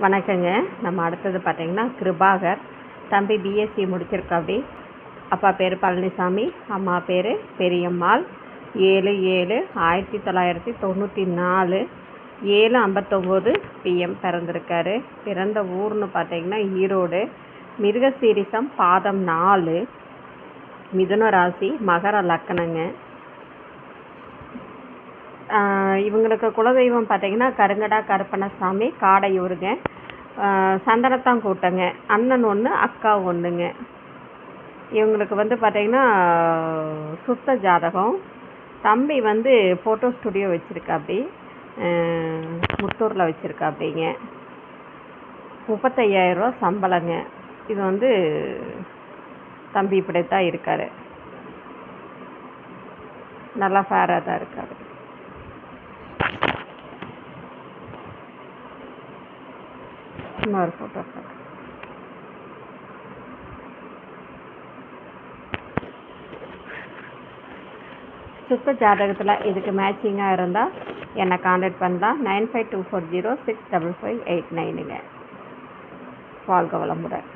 வணக்கங்க. நம்ம அடுத்தது பார்த்தீங்கன்னா கிருபாகர். தம்பி பிஎஸ்சி முடிச்சிருக்காப்படி அப்பா பேர் பழனிசாமி அம்மா பேர் பெரியம்மாள். ஏழு ஏழு ஆயிரத்தி தொள்ளாயிரத்தி தொண்ணூற்றி நாலு. ஏழு ஐம்பத்தொம்போது பிஎம் பிறந்திருக்காரு. பிறந்த ஊர்னு பார்த்தீங்கன்னா ஈரோடு. மிருகசீரிசம் பாதம் நாலு. மிதுன ராசி மகர லக்கணங்க. இவங்களுக்கு குலதெய்வம் பார்த்தீங்கன்னா கருங்கடா கருப்பணசாமி காடையூருங்க. சந்தனத்தான் கூட்டங்க. அண்ணன் ஒன்று அக்கா ஒன்றுங்க இவங்களுக்கு வந்து பார்த்தீங்கன்னா சுத்த ஜாதகம். தம்பி வந்து ஃபோட்டோ ஸ்டுடியோ வச்சுருக்காப்படி முத்தூரில் வச்சுருக்காப்படிங்க முப்பத்தையாயிரரூவா சம்பளங்க. இது வந்து தம்பி இப்படி தான் இருக்கார். நல்லா ஃபேராக தான் இருக்கார். இன்னொரு ஃபோட்டோ சுத்த ஜாதகத்தில் இதுக்கு மேட்சிங்காக இருந்தால் என்னை காண்டாக்ட் பண்ணலாம் nine five two four zero six double five eight நைனுங்க வாழ்க வளமுடன்.